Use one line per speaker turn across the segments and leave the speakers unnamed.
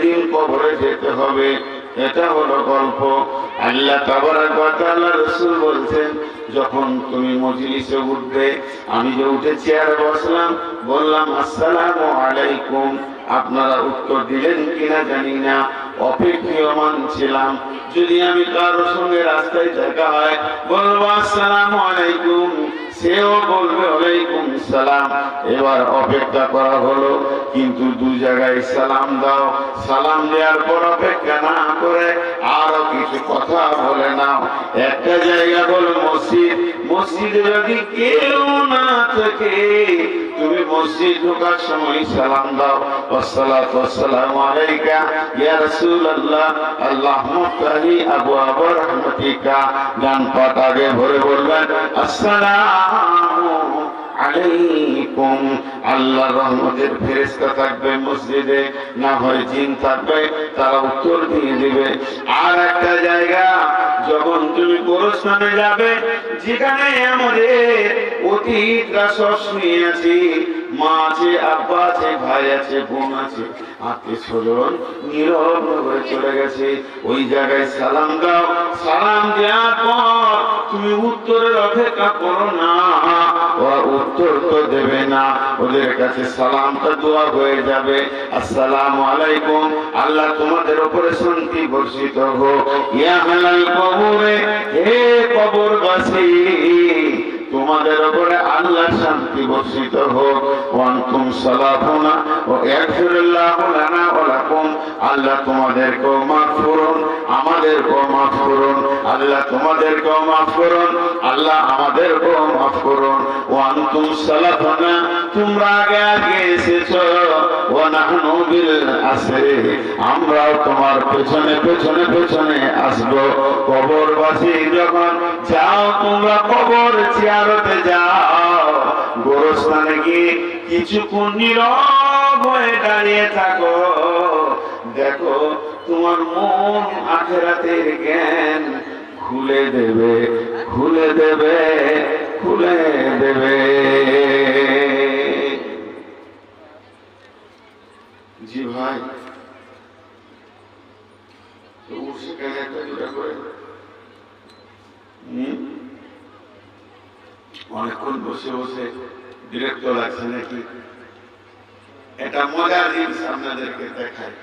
একদিন কবরে যেতে হবে। এটা হলো গল্প। আল্লাহ ওয়া বলছেন, যখন তুমি মজলিসে উঠবে, আমি যে উঠে চেয়ারে বসলাম, বললাম, আসসালামু আলাইকুম। আপনারা উত্তর দিলেন কিনা জানি না। অপেক্ষমান ছিলাম। যদি আমি কারোর সঙ্গে রাস্তায় দেখা হয়, বলব, আসসালামু আলাইকুম। সেও বলবে ওয়ালাইকুম সালাম। এবার অপেক্ষা করা হলো, কিন্তু দু জায়গায় সালাম দাও। সালাম দেওয়ার পর অপেক্ষা না করে আরও কিছু কথা বলে নাও। একটা জায়গা হলো মসজিদ। মসজিদে যদি কেউ না থাকে, তুমি মসজিদ ঢোকার সময় সালাম দাও। আসসালাতু ওয়াসসালামু আলাইকা, ইয়া রাসূলুল্লাহ। আল্লাহুম্মা তাহি আবু আবু রাহমাতিকা। গান পাট আগে ভরে বলবেন, আসসালামু আলাইকুম। আল্লাহর রহমতের ফেরেশতা থাকবে মসজিদে, না হয় জিন থাকবে, তারা উত্তর দিয়ে দিবে। আর একটা জায়গা, যখন তুমি গোরস্থানে যাবে, যেখানে আমাদের অতীতরা সস নিয়ে আছি হয়ে সালাম উত্তর তো দেবে না। ওদের কাছে সালামটা দোয়া হয়ে যাবে। আসসালামু আলাইকুম। আল্লাহ তোমাদের উপরে শান্তি বর্ষিত হোক। ইয়া হালাল কবরে, হে কবরবাসী। তোমাদের উপরে আল্লাহ শান্তি বর্ষিত হোক। ওয়ানকুম সালাফুনা ও লানা ওয়া লাকুম। আল্লাহ তোমাদেরকেও মাফ করুন, আমাদেরকেও মাফ করুন, আল্লাহ তোমাদেরকেও মাফ করুন, আল্লাহ আমাদেরকেও মাফ করুন। ওয়ানকুম সালাফুনা তোমরা আগে আগে এসেছ আসরে আমরাও তোমার পেছনে পেছনে পেছনে আসব। কবরবাসী, যখন যাও, তোমরা কবর চেয়ারতে যাও। গোরস্থানে গিয়ে কিছুক্ষণ নীরব হয়ে দাঁড়িয়ে থাকো। দেখো, তোমার মন আখেরাতের জ্ঞান খুলে দেবে খুলে দেবে খুলে দেবে জি ভাই তো উঠছে কেন একটা দুটা করে হুম? অনেকক্ষণ বসে বসে বিরক্ত লাগছে নাকি? এটা মজার জিনিস আপনাদেরকে দেখায়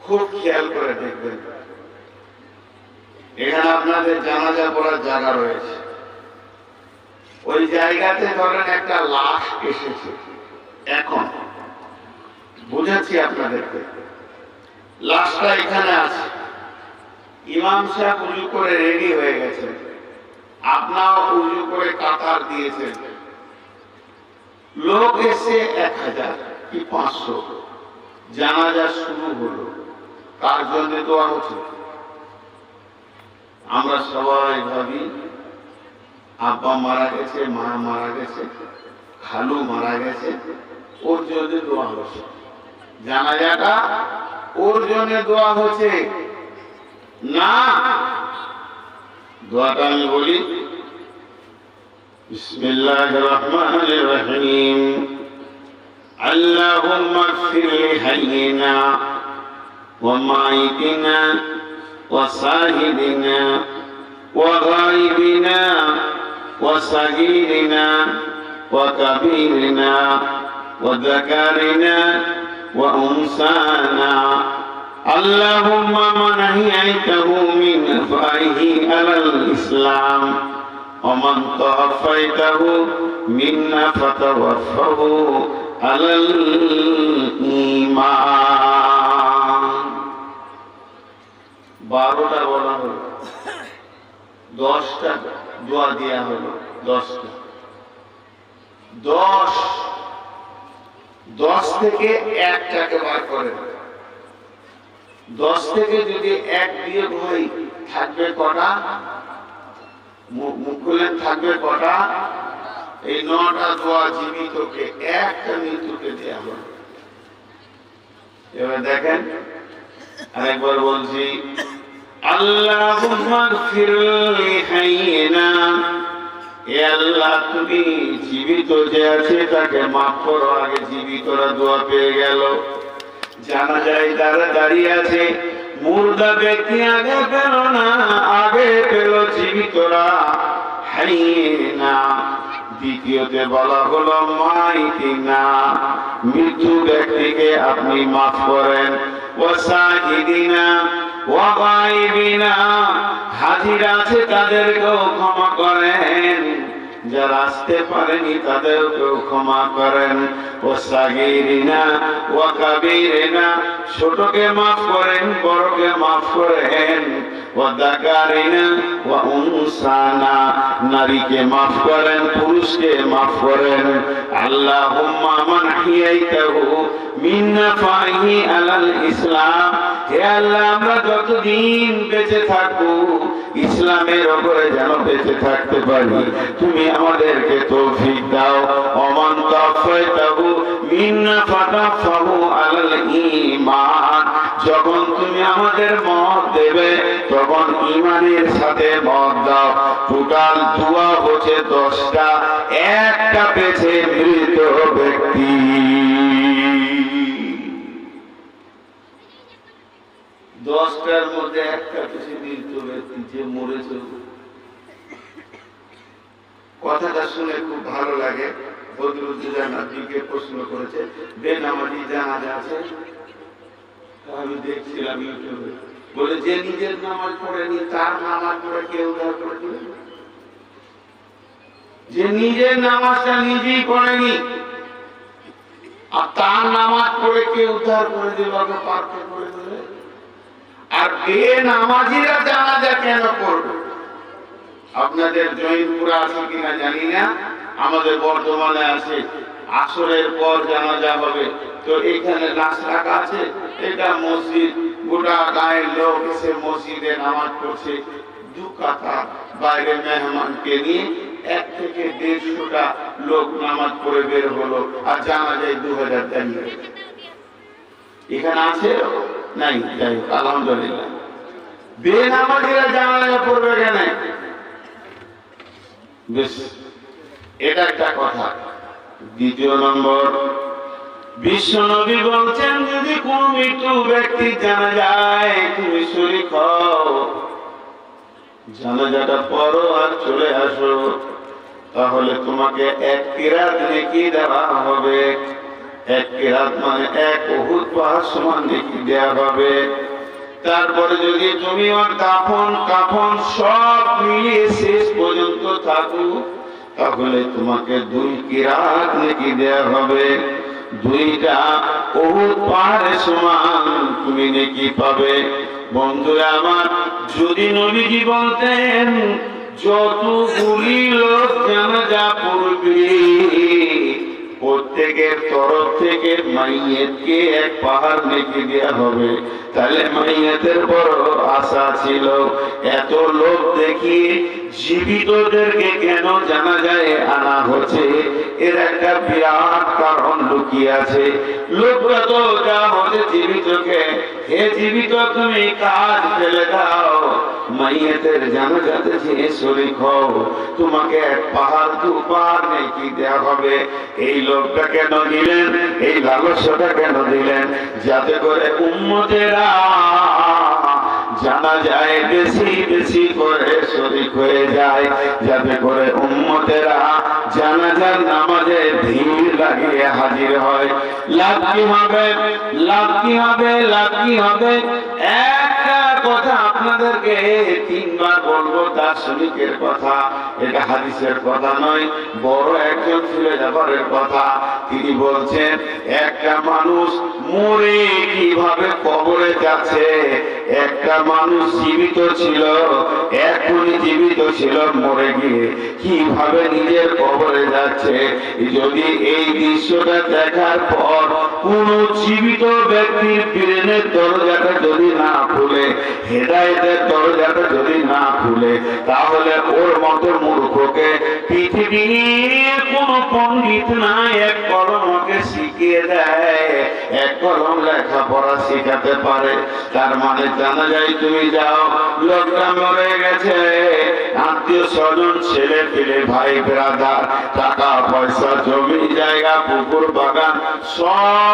খুব খেয়াল করে দেখবেন। এখানে আপনাদের জানাজা পড়ার জায়গা রয়েছে। ওই জায়গাতে ধরেন একটা লাশ এসেছে। এখন বুঝাচ্ছি আপনাদেরকে। লাশটা এখানে আছে। ইমাম সাহেব উজু করে রেডি হয়ে গেছে আপনাও উজু করে কাতার দিয়েছেন। লোক এসে এক হাজার, কি পাঁচশো? জানাজা শুরু হলো। কার জন্য দোয়া হচ্ছে? আমরা সবাই ভাবি, আব্বা মারা গেছে, মা মারা গেছে, খালু মারা গেছে, ওর জন্য দোয়া হচ্ছে। জানাজাটা ওর জন্য দোয়া হচ্ছে। না, দোয়াটা আমি বলি بسم الله الرحمن الرحيم. اللهم اغفر لحينا ومعيدنا وصاهدنا وغائبنا وصغيرنا وكبيرنا وذكرنا وأنسانا اللهم من أحييته من فأيه على الإسلام. ومن توفيته منا فتوفه على الإيمان বারোটা বলা হলো দশটা দোয়া দেওয়া হলো দশটা দশ দশ থেকে একটাকে বার করে দশ থেকে যদি এক দিয়ে বই থাকবে কটা মু- থাকবে কটা? এই নটা দোয়া জীবিতকে একটা মৃত্যুকে দেওয়া হবে। এবার দেখেন, আরেকবার বলছি আল্লাহ, তুমি জীবিত যে আছে তাকে মাফ করো, আগে জীবিতরা দোয়া পেয়ে গেল। জানা যায় তারা দাঁড়িয়ে আছে মুর্দা ব্যক্তি আগে পেল না, আগে পেল জীবিতরা হাইনা, দ্বিতীয়তে বলা হলো মাইতি না। মৃত্যু ব্যক্তিকে আপনি মাফ করেন। ও সাহিদিনা ও গাইবিনা হাজির আছে তাদেরকেও ক্ষমা করেন। যারা আসতে পারেনি তাদেরকেও ক্ষমা করেন। ও সাগিরিনা ও কাবিরিনা ছোটকে মাফ করেন, বড়কে মাফ করেন। নারীকে মাফ করেন, পুরুষকে মাফ করেন। নাফাহি আলাল ইসলাম। হে আল্লাহ, আমরা যতদিন বেঁচে থাকব ইসলামের ওপরে যেন বেঁচে থাকতে পারি। তুমি আমাদেরকে তৌফিক দাও। অমান তাফাইতাহু মিন্না ফাতাফাহু আলাল ঈমান। যখন তুমি আমাদের মত দেবে, তখন ঈমানের সাথে মত দাও। টোটাল দুয়া হচ্ছে দশটা। একটা পেছে মৃত ব্যক্তি। দশটার মধ্যে একটা কিছু মৃত ব্যক্তি যে মরেছে কথাটা শুনে খুব ভালো লাগে। প্রশ্ন করেছে আছে? আমি দেখছিলাম ইউটিউবে। বলে, যে নিজের নামাজ পড়েনি, তার নামাজ পড়ে কেউ উদ্ধার করে যে নিজের নামাজটা নিজেই পড়েনি, আর তার নামাজ পড়ে কে উদ্ধার করে করে দেবে আর বে নামাজিরা জানাজা কেন করবে? আপনাদের জয়পুরা আছে কিনা জানি না, আমাদের বর্ধমানে আছে। আসরের পর জানাজা হবে। তো এখানে লাশ রাখা আছে? এটা মসজিদ, গোটা গায়ের লোক এসে মসজিদে নামাজ পড়ছে। দু কাতা বাইরে মেহমানকে নিয়ে এক থেকে দেড়শোটা লোক নামাজ পড়ে বের হলো, আর জানা যায় দু হাজার এখানে আছে? নাই যাই আলহামদুলিল্লাহ। বেনামাজিরা জানালা পড়বে কেন? এটা একটা কথা। দ্বিতীয় নম্বর বলছেন, যদি কোন মৃত্যু ব্যক্তি জানা যায়, তুমি জানাজাটা আর চলে আসো। তাহলে তোমাকে এক কিরাত নেকি দেওয়া হবে। এক কিরাত মানে এক বহুত পাহাড় সমান দেওয়া হবে। তারপরে যদি তুমি ওর কাফন কাফন সব মিলিয়ে শেষ পর্যন্ত থাকো, তাহলে তোমাকে দুই কিরাত নেকি দেওয়া হবে। দুইটা বহুত পাহাড়ের সমান তুমি নেকি পাবে। বন্ধুরা আমার, যদি নবীজি বলতেন, যতগুলি লোক জানাজা পড়বে প্রত্যেকের তরফ থেকে মাইয়েতকে এক পাহাড় নেকি দেওয়া হবে। তাহলে মাইয়েতের বড় আশা ছিল। এত লোক দেখি জীবিতদেরকে কেন জানা যায় আনা হচ্ছে? এর একটা বিরাট কারণ লুকিয়ে আছে। লোকরা তো যা হচ্ছে জীবিতকে, হে জীবিত তুমি কাজ ফেলে দাও। মাইয়েতের জানা যাতে যে শরীর হও তোমাকে এক পাহাড় দু পাহাড় নেকি দেওয়া হবে। এই লোকটা কেন দিলেন এই লালসাটা কেন দিলেন? যাতে করে উম্মতেরা জানা যায় বেশি বেশি করে শরিক হয়ে যায়। যাতে করে উম্মতেরা জানাজার নামাজে ভিড় লাগিয়ে হাজির হয়। লাভ কি হবে? লাভ কি হবে? লাভ কি হবে? একটা কথা আপনাদেরকে তিনবার বলব, দার্শনিকের কথা। এটা হাদিসের কথা নয়, বড় একজন ফিরে যাবারের কথা। তিনি বলছেন, একটা মানুষ মরে কীভাবে কবরে যাচ্ছে? একটা মানুষ জীবিত ছিল, এখনই জীবিত ছিল, মরে গিয়ে কীভাবে নিজের কবরে যাচ্ছে? যদি এই দৃশ্যটা দেখার পর কোন জীবিত ব্যক্তির ব্রেনের দরজাটা যদি না খুলে, হেদায়েতের দরজাটা যদি না খুলে, তাহলে ওর মতো মূর্খকে পৃথিবীর কোন পণ্ডিত না এক কলমকে শিখিয়ে দেয়, এক কলম লেখাপড়া শিখাতে পারে। তার মানে জানা যায় তুমি যাও লোকটা মরে গেছে। আত্মীয় স্বজন, ছেলে পেলে, ভাই, ব্রাদার, টাকা, পয়সা, জমি, জায়গা, পুকুর, বাগান, সব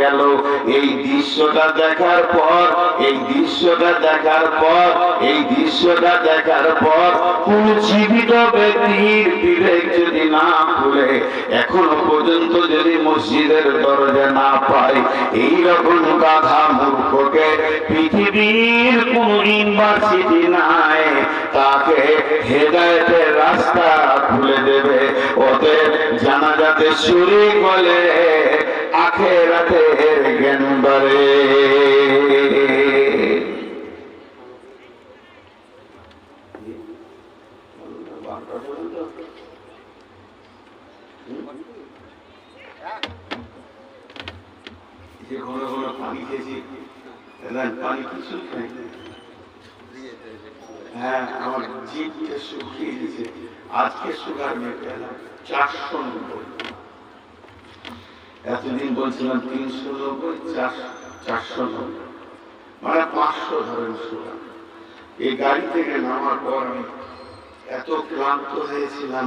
গেল। এই দৃশ্যটা দেখার পর, এই দৃশ্যটা দেখার পর, এই দৃশ্যটা দেখার পর, কোন জীবিত ব্যক্তির বিবেক যদি না খুলে, এখনও পর্যন্ত যদি মসজিদের দরজা না পায় এই রকম গাধা মূর্খকে পৃথিবীর কোন ইউনিভার্সিটি নাই, তাকে হেদায়তের রাস্তা খুলে দেবে। ওদের জানাজাতে শুরু বলে আখেরাতের জ্ঞান চারশো নব্বই মানে পাঁচশো ধরেন সুগার। এই গাড়ি থেকে নামার পর আমি এত ক্লান্ত হয়েছিলাম,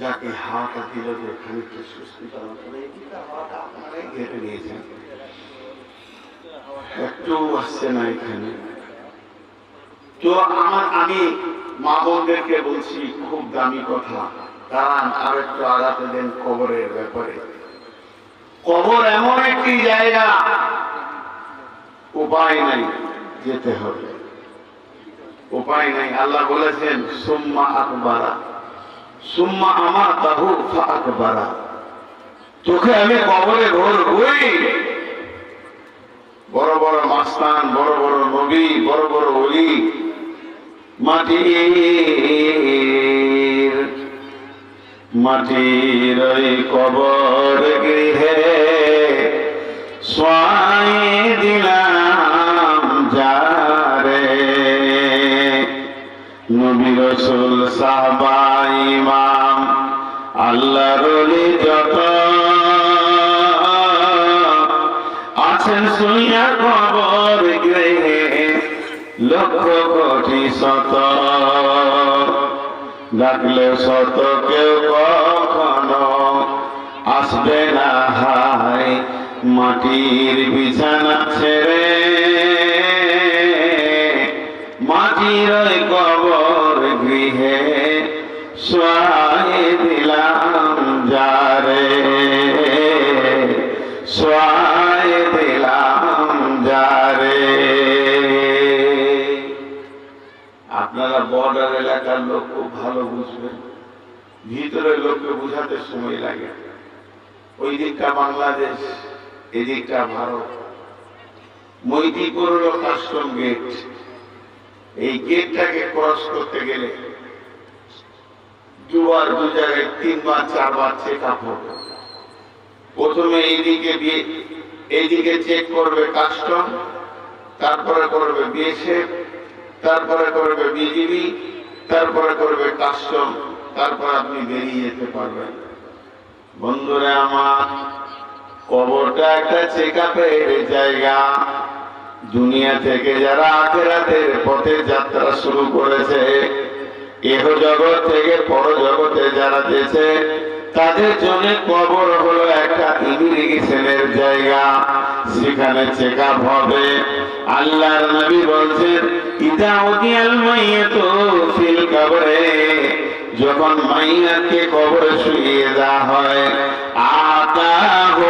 যাকে হাওয়াটা দিল যে খানিকটা সুস্থি পালন করে হাওয়াটা আপনারাই ঘেটে নিয়েছেন। একটু আসছে না এখানে। তো আমার আমি মা বোনদেরকে বলছি, খুব দামি কথা। কারণ আর একটু আগাতে দেন কবরের ব্যাপারে। কবর এমন একটি জায়গা, উপায় নাই, যেতে হবে। উপায় নাই, আল্লাহ বলেছেন, সুম্মা আকবারা। সুম্মা আমার তাহু আকবারা তোকে আমি কবরে ধরবই। বড় বড় মাস্তান, বড় বড় নবী, বড় বড় অলি মাটির মাটির কবর কোটি শত ডাকলে শত কেউ কখনো আসবে না হাই মাটির বিছানা ছেড়ে মাটির কবর গৃহে সোয়াই বুঝবেন ভিতরের লোককে বুঝাতে সময় লাগে। ওই দিকটা বাংলাদেশ, এদিকটা ভারত। হলো কাস্টম গেট এই গেটটাকে ক্রস করতে গেলে দুবার দু জায়গায় তিনবার, চারবার চেক আপ হবে। প্রথমে এইদিকে এইদিকে চেক করবে কাস্টম তারপরে করবে বিএসএফ তারপরে করবে বিজিবি তারপরে করবে কাস্টম, তারপর আপনি বেরিয়ে যেতে পারবেন। বন্ধুরা আমার, কবরটা একটা চেক জায়গা। দুনিয়া থেকে যারা আখেরাতের পথে যাত্রা শুরু করেছে, এহ জগৎ থেকে পর জগতে যারা যেছে, তাদের জন্য কবর হলো একটা ইমিগ্রেশনের জায়গা। সেখানে চেক আপ হবে। আল্লাহর নবী বলছেন, ইদা উদিয়াল মাইয়াতু ফিল কবরে। যখন মাইয়াকে কবরে শুইয়ে দেওয়া হয়, আতাহু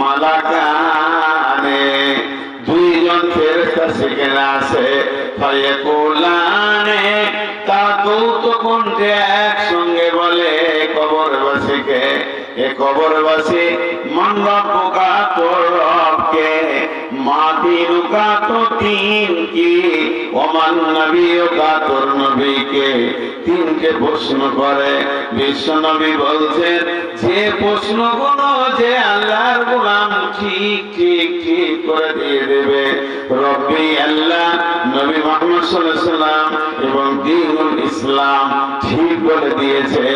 মালাকানে দুইজন ফেরেশতা সেখানে আসে ফায়াকুলানে তা কৌত কণ্ঠে একসঙ্গে বলে কবরবাসী বলছে কে এ কবরবাসী মান রব্বুকা তোর মা দিনুকা তিন কি ওমান নবীকা তোর নবীকে। তিনকে প্রশ্ন করে বিশ্ব নবী বলছেন, যে প্রশ্নগুলো যে আল্লাহর গোলাম ঠিক ঠিক ঠিক করে দিয়ে দেবে, রব্বি আল্লাহ নবী মোহাম্মদ এবং দ্বীনুল ইসলাম ঠিক করে দিয়েছে।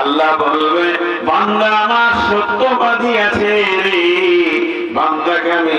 আল্লাহ বলবে, বান্দা আমার সত্যবাদী আছে বান্দাকে আমি